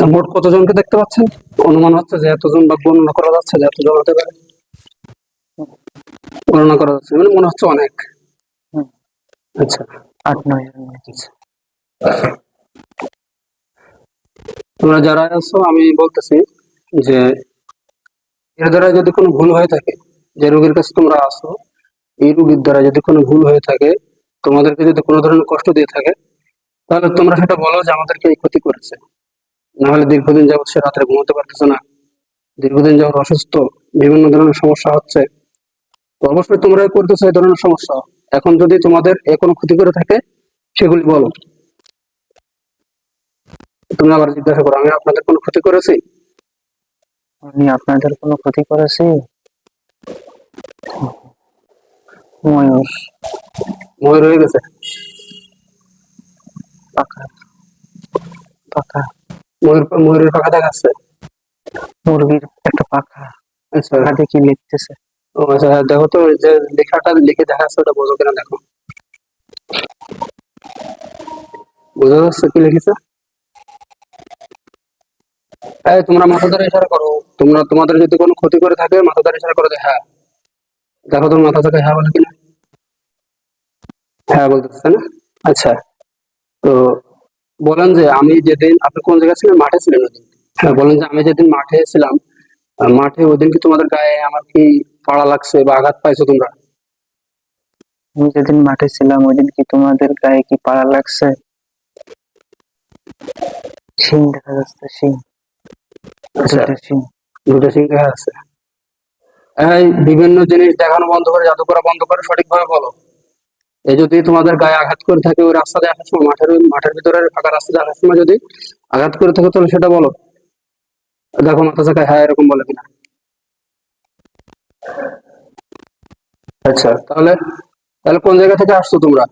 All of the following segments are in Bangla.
আচ্ছা মোট কতজনকে দেখতে পাচ্ছেন? অনুমান হচ্ছে যে এতজন বা গণনা করা যাচ্ছে যে এতজন হতে পারে। গণনা করা যাচ্ছে মানে মনে হচ্ছে অনেক। আচ্ছা। আট নয়। আচ্ছা। তোমরা যারা আছো আমি বলতেছি যে এর দ্বারা যদি কোনো ভুল হয়ে থাকে যে রোগীর কাছে তোমরা আসো এই রোগীর দ্বারা যদি কোনো ভুল হয়ে থাকে তোমাদেরকে যদি কোনো ধরনের কষ্ট দিয়ে থাকে তাহলে তোমরা সেটা বলো যে আমাদেরকে এই ক্ষতি করেছে। না হলে দীর্ঘদিন যাবত সে রাত্রে ঘুমাতে পারতেছে না। দীর্ঘদিন যাবত অসুস্থ বিভিন্ন ধরনের সমস্যা হচ্ছে। তো অবশ্যই তোমরা করতেছো এই ধরনের সমস্যা। এখন যদি তোমাদের এ কোনো ক্ষতি করে থাকে সেগুলি বলো। তুমি আবার জিজ্ঞাসা করো আমি আপনাদের কোনো ক্ষতি করেছি? আমি আপনাদের কোনো ক্ষতি করেছি? ময়ূর। ময়ূর হয়ে গেছে। পাখা পাখা ময়ূর ময়ূরের পাখা দেখাচ্ছে। মুরগির একটা পাখা। আচ্ছা। দেখি লিখতেছে। ও আচ্ছা দেখো তো যে লেখাটা লিখে দেখাচ্ছে ওটা বোঝো কিনা দেখো। বোঝা যাচ্ছে কি লিখেছে? এই তোমরা মাথা ধরে ইশারা করো। তোমরা তোমাদের যদি কোনো ক্ষতি করে থাকে মাথা ধরে ইশারা করো যে হ্যাঁ। দেখো তোমার মাথা থেকে হ্যাঁ বলে কিনা। হ্যাঁ বলতেছে না? আচ্ছা। তো বলেন যে আমি যেদিন আপনি কোন জায়গায় ছিলেন? মাঠে ছিলেন ওদিন। হ্যাঁ। বলেন যে আমি যেদিন মাঠে ছিলাম মাঠে ওদিন কি তোমাদের গায়ে আমার কি পাড়া লাগছে বা আঘাত পাইছো তোমরা? আমি যেদিন মাঠে ছিলাম ওই দিন কি তোমাদের গায়ে কি পাড়া লাগছে? শিং দেখা যাচ্ছে শিং। আচ্ছা। শিং। দুটো সিং দেখা যাচ্ছে। এই বিভিন্ন জিনিস দেখানো বন্ধ করে জাদু করা বন্ধ করে সঠিকভাবে বলো। এই যদি তোমাদের গায়ে আঘাত করে থাকে ওই রাস্তা দিয়ে আসার সময় মাঠের মাঠের ভিতরে ফাঁকা রাস্তা দিয়ে আসার সময় যদি আঘাত করে থাকে তাহলে সেটা বলো। দেখো মাথা চাকায় হ্যাঁ এরকম বলে কিনা। আচ্ছা তাহলে তাহলে কোন জায়গা থেকে আসছো তোমরা?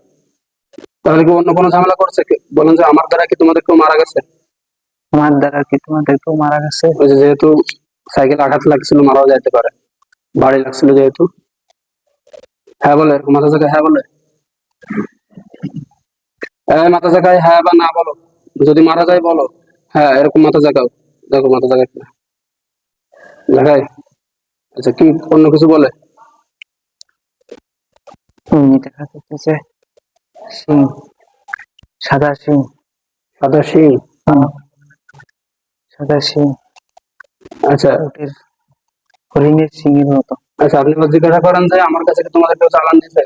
তাহলে কি অন্য কোনো ঝামেলা করছে বলেন যে আমার দ্বারা কি তোমাদের কেউ মারা গেছে? আমার দ্বারা কি তোমাদের কেউ মারা গেছে? যেহেতু সাইকেল আঘাত লাগছিল মারাও যাইতে পারে। বাড়ি লাগছিল যেহেতু। হ্যাঁ বলে মাথা জায়গায় হ্যাঁ বলে। মাথা জায়গায় হ্যাঁ বা না বলো। যদি মারা যায় বলো। হ্যাঁ এরকম মাথা জাগাও দেখো মাথা জায়গায় কিনা। আচ্ছা কি অন্য কিছু বলে? দেখা যাচ্ছে শিং সাদা শিং সাদা সিং? হুম, সাদা শিং আচ্ছা। হরিণের শিঙের মতো। আচ্ছা আপনি জিজ্ঞাসা করেন যে আমার কাছে তোমাদের কেউ চালান দিছে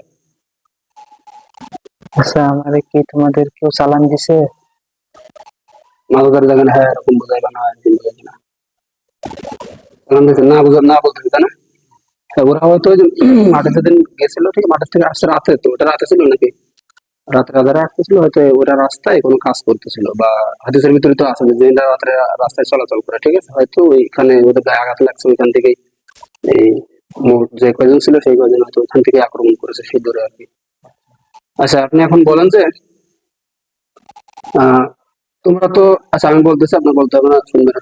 আচ্ছা কি তোমাদের কেউ দিছে? হ্যাঁ এরকম না এরকম বোঝাইবে না চালান দিছে না না বলতে না। হ্যাঁ, ওরা হয়তো মাঠে গেছিল ঠিক মাঠের থেকে আসছে রাতে তো ওটা রাতে ছিল নাকি? রাতে আসতেছিল হয়তো রাস্তায় কোনো কাজ করতেছিল বা হাদিসের ভিতরে তো আছে যে রাত্রে রাস্তায় চলাচল করে ঠিক আছে? হয়তো ওইখানে ওদের গায়ে আঘাত লাগছে ওইখান থেকেই এই যে কয়জন ছিল সেই কয়জন হয়তো ওইখান থেকে আক্রমণ করেছে সেই দূরে আর কি। আচ্ছা আপনি এখন বলেন যে তোমরা তো আচ্ছা আমি বলতেছি, আপনার বলতে হবে না শুনবে না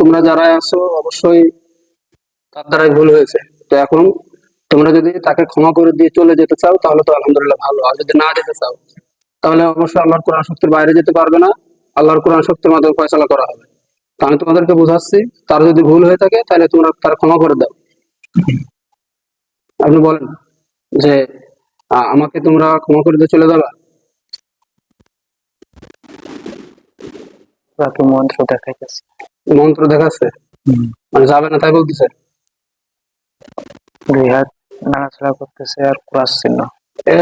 তোমরা যারা আছো, অবশ্যই তার দ্বারাই ভুল হয়েছে। তো এখন তোমরা যদি তাকে ক্ষমা করে দিয়ে চলে যেতে চাও, তাহলে তো আলহামদুলিল্লাহ ভালো। আর যদি না যেতে চাও, তাহলে অবশ্যই আল্লাহর কোরআন শক্তির বাইরে যেতে পারবে না। আল্লাহর কোরআন শক্তির মাধ্যমে ফয়সালা করা হবে। তো আমি তোমাদেরকে বোঝাচ্ছি, তার যদি ভুল হয়ে থাকে, তাহলে তোমরা তার ক্ষমা করে দাও। আপনি বলেন যে আমাকে তোমরা ক্ষমা করে দিয়ে চলে যাবা? বাকি মন্ত্র দেখাইতেছে। মন্ত্র দেখাচ্ছে? মানে যাবে না তাই বলতেছে? দুই হাত নাড়াচাড়া করতেছে আর ক্রাস চিহ্ন।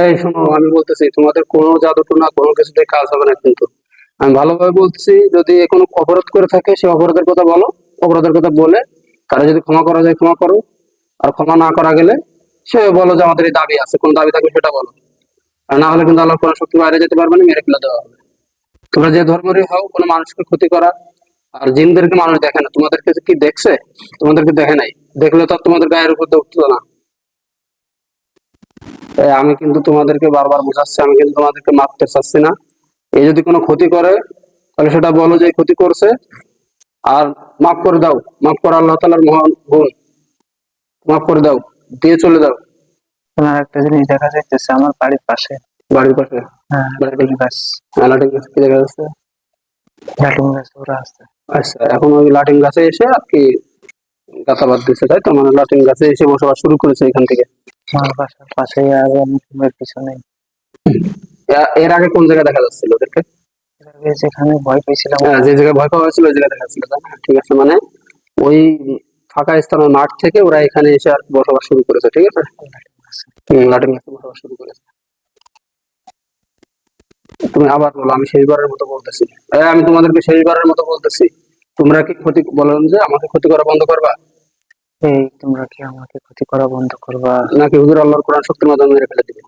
এই শোনো আমি বলতেছি তোমাদের কোনো জাদু টুনা কোনো কিছুতে কাজ হবে না কিন্তু। আমি ভালোভাবে বলতেছি যদি কোনো অপরাধ করে থাকে সে অপরাধের কথা বলো অপরাধের কথা বলে তারা যদি ক্ষমা করা যায় ক্ষমা করো। আর ক্ষমা না করা গেলে সে বলো যে আমাদের এই দাবি আছে, কোন দাবি থাকবে সেটা বলো। আর না হলে কিন্তু আল্লাহ কোনো শক্তি বাইরে যেতে পারবে না, মেরে ফেলে দেওয়া হবে। তোমরা যে ধর্মেরই হও, কোনো মানুষকে ক্ষতি করা, আর জিনদেরকে মানুষ দেখে না। তোমাদেরকে কি দেখছে? তোমাদেরকে দেখে নাই। দেখলে তো তোমাদের গায়ের উপর উঠতো না। আমি কিন্তু তোমাদেরকে বারবার বোঝাচ্ছি, আমি কিন্তু তোমাদেরকে মারতে চাচ্ছি না। এ যদি কোনো ক্ষতি করে, তাহলে সেটা বলো যে ক্ষতি করছে। আর মাফ করে দাও। মাফ করে আল্লাহ তালার মহান গুণ। মাফ করে দাও। দিয়ে চলে যাও। তোমার একটা জিনিস দেখা যাইতেছে আমার বাড়ির পাশে। বাড়ির পাশে? হ্যাঁ গাছ। কি দেখা যাচ্ছে? গাছ ওরা আছে। আচ্ছা এখন ওই লাটিম গাছে এসে আর কি গাছাবাদ দিচ্ছে তাই তো? মানে লাটিম গাছে এসে বসবাস শুরু করেছে এখান থেকে। আমার বাসার পাশে আর আমি তোমার পিছনে। এর আগে কোন জায়গায় দেখা যাচ্ছিল ওদেরকে? যেখানে ভয় পেয়েছিলাম। হ্যাঁ, যে জায়গায় ভয় পাওয়া হয়েছিল ওই জায়গায় দেখা যাচ্ছিল ঠিক আছে মানে ওই ফাঁকা স্থান ওই মাঠ থেকে ওরা এখানে এসে আর বসবাস শুরু করেছে ঠিক আছে? গাছে বসবাস শুরু করেছে। তুমি আবার বলো আমি শেষবারের মতো বলতেছি। আমি তোমাদেরকে শেষবারের মতো বলতেছি। তোমরা কি ক্ষতি যে আমাকে ক্ষতি করা বন্ধ করবা? এই তোমরা কি আমাকে ক্ষতি করা বন্ধ করবা? নাকি হুজুর আল্লাহর কোরআন শক্তির মাধ্যমে মেরে ফেলে দিবে?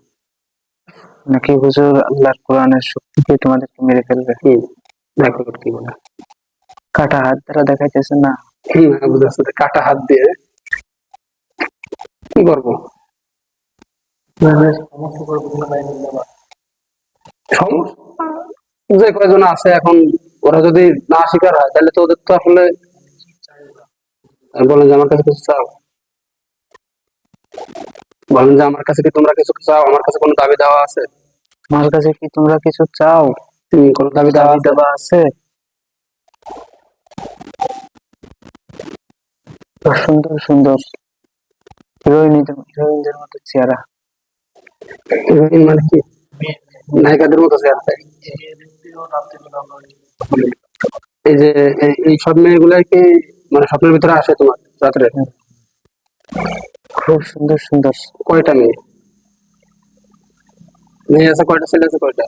নাকি হুজুর আল্লাহর কোরআনের শক্তিকে তোমাদেরকে মেরে ফেলবে? দেখো কি বলে কাটা হাত দ্বারা দেখাইতেছে না। বুঝতে পারছি। কাটা হাত দিয়ে কি করব সমস্যা যে কয়জন আছে এখন ওরা যদি না স্বীকার হয় তাহলে তো ওদের তো আসলে বলেন যে আমার কাছে কিছু চাও। বলেন যে আমার কাছে কি তোমরা কিছু চাও? আমার কাছে কোনো দাবি দেওয়া আছে? আমার কাছে কি তোমরা কিছু চাও? কোনো দাবি দেওয়া দাবি দেওয়া আছে? সুন্দর সুন্দর হিরোইনদের হিরোইনদের মতো চেহারা। হিরোইন মানে কি? নায়িকাদের মতো চাই এই যে এই- সব মেয়েগুলাই কি মানে স্বপ্নের ভিতরে আসে তোমার রাত্রে? খুব সুন্দর সুন্দর। কয়টা মেয়ে? মেয়ে আছে কয়টা ছেলে আছে কয়টা?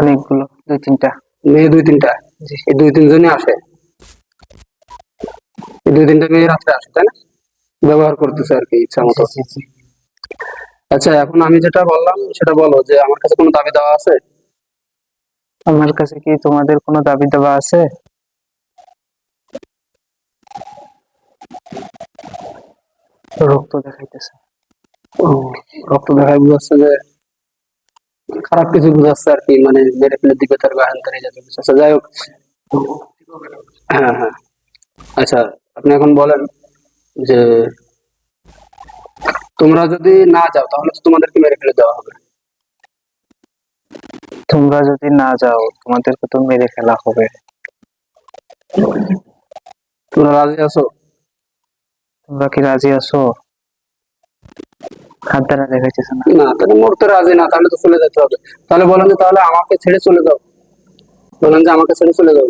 অনেকগুলো দুই তিনটা। মেয়ে দুই তিনটা। এই দুই তিনজনই আসে। দুই রাত্রে আসে তাই না? ব্যবহার করতেছে আর কি ইচ্ছা মতো। আচ্ছা এখন আমি যেটা বললাম সেটা বলো যে আমার কাছে কোনো দাবি দেওয়া আছে? আমার কাছে কি তোমাদের কোনো দাবি দেওয়া আছে? রক্ত দেখাইতেছে। রক্ত দেখায় বুঝাচ্ছে যে খারাপ কিছু বুঝাচ্ছে আর কি মানে মেরে ফেলে দিবে তার জাতীয় কিছু আচ্ছা যাই হোক। হ্যাঁ হ্যাঁ। আচ্ছা আপনি এখন বলেন যে তোমরা যদি না যাও তাহলে তো তোমাদেরকে মেরে ফেলে দেওয়া হবে। তোমরা যদি না যাও তোমাদেরকে তো মেরে ফেলা হবে। তোমরা রাজি আছো? তোমরা কি রাজি আছো? হাত দ্বারা দেখাইতেছে না। না তাহলে মরতে রাজি না তাহলে তো চলে যেতে হবে। তাহলে বলেন যে তাহলে আমাকে ছেড়ে চলে যাও। বলেন যে আমাকে ছেড়ে চলে যাও।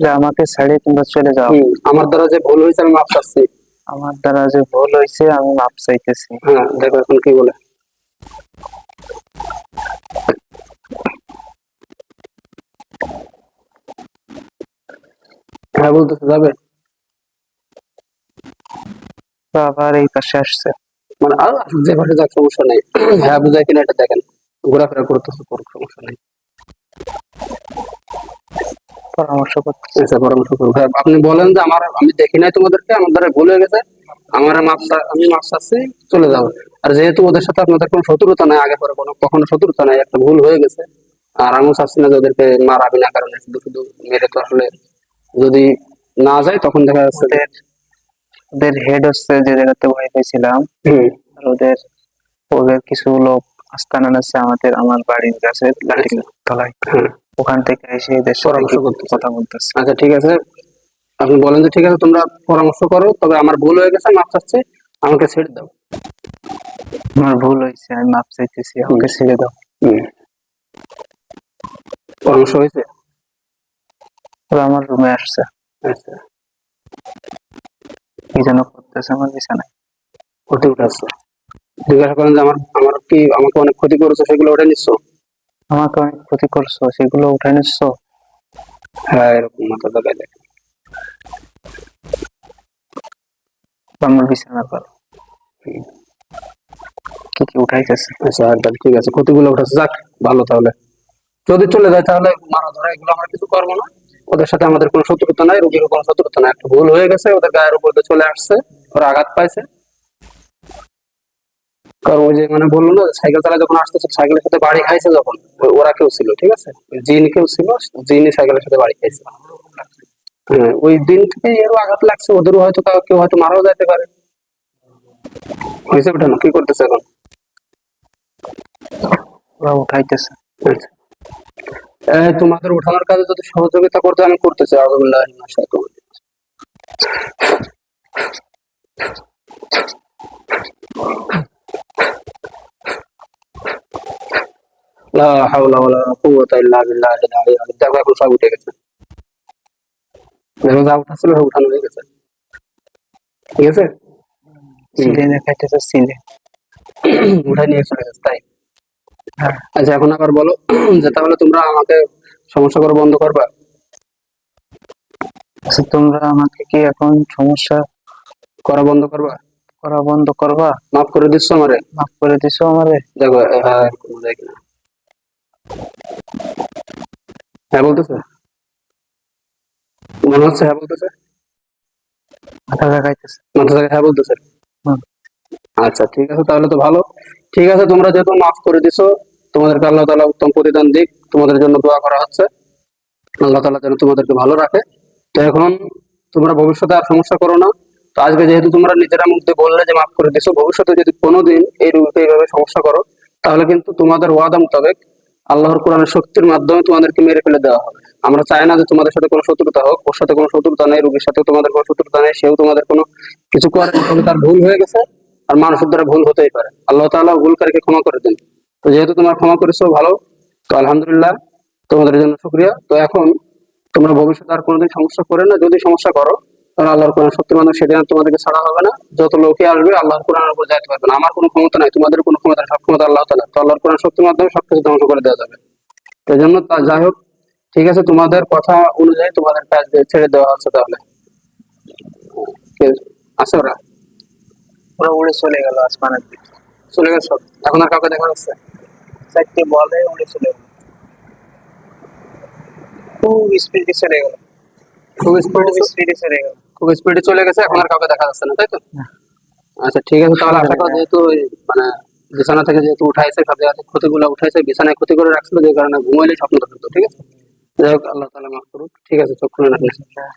যে আমাকে ছেড়ে তোমরা চলে যাও। আমার দ্বারা যে ভুল হয়েছে আমি মাপ চাচ্ছি। আমার দ্বারা যে ভুল হয়েছে আমি মাপ চাইতেছি। হ্যাঁ দেখো এখন কি বলে। হ্যাঁ বলতেছে যাবে। আবার এই পাশে আসছে। মানে আর যে ভাষা যাক সমস্যা নেই। হ্যাঁ বুঝাই কিনা এটা দেখেন। ঘোরাফেরা করতেছে করুক সমস্যা নেই। পরামর্শ করতেছে আচ্ছা পরামর্শ হ্যাঁ আপনি বলেন যে আমার আমি দেখি নাই তোমাদেরকে আমার দ্বারা ভুল হয়ে গেছে। আমার মাপ আমি মাপ চাচ্ছি চলে যাও। আর যেহেতু ওদের সাথে আপনাদের কোনো শত্রুতা নাই আগে পরে কোনো কখনো শত্রুতা নাই একটা ভুল হয়ে গেছে। আর আমিও চাচ্ছি না যে ওদেরকে মারা বিনা কারণে শুধু শুধু মেরে তো আসলে যদি না যায় তখন দেখা যাচ্ছে যে ওদের ওদের হেড হচ্ছে যে জায়গাতে ভয় পেয়েছিলাম। ওদের ওদের কিছু লোক আস্তানা আছে আমাদের আমার বাড়ির কাছে লাঠি তলায়। ওখান থেকে এসে এদের পরামর্শ কি করতেছে। কথা বলতেছে। আচ্ছা ঠিক আছে। আপনি বলেন যে ঠিক আছে তোমরা পরামর্শ করো তবে আমার ভুল হয়ে গেছে মাপ চাচ্ছি আমাকে ছেড়ে দাও। আমার ভুল হয়েছে আমি মাপ চাইতেছি আমাকে ছেড়ে দাও। পরামর্শ হয়েছে? ওরা আমার রুমে আসছে। আচ্ছা। কি যেন করতেছে আমার বিছানায়। উঠে উঠাচ্ছে জিজ্ঞাসা করেন যে আমার আমার কি আমাকে অনেক ক্ষতি করেছে সেগুলো উঠে নিচ্ছ আমাকে অনেক ক্ষতি করছ, সেগুলো উঠে নিচ্ছ? হ্যাঁ এরকম মাথা দেখে। আমার বিছানার পর কি কি উঠাইতেছে? আচ্ছা একদম ঠিক আছে, ক্ষতিগুলো উঠেছে যাক, ভালো তাহলে। যদি চলে যায় তাহলে মারা ধরা, এগুলো আমরা কিছু করব না। ওদের সাথে আমাদের কোনো শত্রুতা নাই রোগীর কোনো শত্রুতা নাই। একটা ভুল হয়ে গেছে, ওদের গায়ের উপর চলে আসছে, ওরা আঘাত পাইছে। কারণ ওই যে মানে বলল না, সাইকেল চালা যখন আসতেছে সাইকেলের সাথে বাড়ি খাইছে যখন। ওরা কেউ ছিল, ঠিক আছে? জিন কেউ ছিল, জিনই সাইকেলের সাথে বাড়ি খাইছে। হ্যাঁ ওই দিন থেকে এরও আঘাত লাগছে। ওদেরও হয়তো কাউ- হয়তো মারাও যেতে পারে। হয়েছে ওঠানো কি করতেছে এখন? উঠাইতেছে। আচ্ছা। তোমাদের উঠানোর কাজে যদি সহযোগিতা করতে আমি করতেছি। আলহামদুলিল্লাহ লা হাওলা ওয়ালা কুওয়াতা ইল্লা বিল্লাহিল আলিয়্যিল আযীম। দেখো এখন সব উঠে গেছে দেখো যা উঠাছিল সব উঠানো হয়ে গেছে ঠিক আছে সিলে দেখাইতেছে সিলে উঠাই নিয়ে চলে গেছে তাই। আচ্ছা এখন আবার বলো যে তাহলে তোমরা আমাকে সমস্যা করা বন্ধ করবা? আচ্ছা, তোমরা আমাকে কি এখন সমস্যা করা বন্ধ করবা? করা বন্ধ করবা? মাফ করে দিচ্ছ আমারে? মাফ করে দিছো আমারে? দেখো হ্যাঁ বোঝায় কিনা। হ্যাঁ বলতেছে। মনে হচ্ছে হ্যাঁ বলতেছে। মাথা দেখাইতেছে মাথা থেকে হ্যাঁ বলতেছে। আচ্ছা ঠিক আছে তাহলে তো ভালো। ঠিক আছে তোমরা যেহেতু মাফ করে দিছো তোমাদেরকে আল্লাহ তালা উত্তম প্রতিদান দিক তোমাদের জন্য দোয়া করা হচ্ছে। আল্লাহ তালা যেন তোমাদেরকে ভালো রাখে। তো এখন তোমরা ভবিষ্যতে আর সমস্যা করো না। তো আজকে যেহেতু তোমরা নিজেরা মধ্যে বললে যে মাফ করে দিছো ভবিষ্যতে যদি কোনোদিন এই রূপে এইভাবে সমস্যা করো তাহলে কিন্তু তোমাদের ওয়াদা মোতাবেক আল্লাহর কোরআনের শক্তির মাধ্যমে তোমাদেরকে মেরে ফেলে দেওয়া হবে। আমরা চাই না যে তোমাদের সাথে কোনো শত্রুতা হোক, ওর সাথে কোনো শত্রুতা নেই, রোগীর সাথে তোমাদের কোনো শত্রুতা নেই, সেও তোমাদের কোনো কিছু করে তবে তার ভুল হয়ে গেছে, আর মানুষের দ্বারা ভুল হতেই পারে। আল্লাহ তাআলা ভুলকারীকে ক্ষমা করে দেন। তো যেহেতু তোমরা ক্ষমা করেছ, ভালো, তো আলহামদুলিল্লাহ তোমাদের জন্য শুক্রিয়া। তো এখন তোমরা ভবিষ্যতে আর কোনোদিন সমস্যা করে না, যদি সমস্যা করো তাহলে আল্লাহর কোরআন সত্যি মানুষ সেদিন তোমাদেরকে ছাড়া হবে না। যত লোকে আসবে আল্লাহর কোরআনের উপর যাইতে পারবে না। আমার কোনো ক্ষমতা নাই তোমাদের কোনো ক্ষমতা সব ক্ষমতা আল্লাহ তালা। তো আল্লাহর কোরআন সত্যির মাধ্যমে সবকিছু ধ্বংস করে দেওয়া যাবে। এই জন্য তা যাই হোক ঠিক আছে তোমাদের কথা অনুযায়ী তোমাদের কাজ ছেড়ে দেওয়া হচ্ছে তাহলে। আছে? ওরা? ওরা উড়ে চলে গেল আসমানের দিকে। চলে গেছে সব? এখন আর কাউকে দেখা যাচ্ছে? চারটে বলে উড়ে চলে গেল। খুব স্পিডে চলে গেল। খুব স্পিডে খুব স্পিডে চলে গেল। খুব স্পিডে চলে গেছে এখন আর কাউকে দেখা যাচ্ছে না তাই তো? আচ্ছা ঠিক আছে তাহলে আশা করা যেহেতু মানে বিছানা থেকে যেহেতু উঠাইছে থেকে ক্ষতিগুলো উঠাইছে বিছানায় ক্ষতি করে রাখছিল যে কারণে ঘুমাইলে স্বপ্ন দেখতো ঠিক আছে? যাই হোক আল্লাহ তালা মাফ করুক ঠিক আছে চক্ষু খুলে আলহামদুলিল্লাহ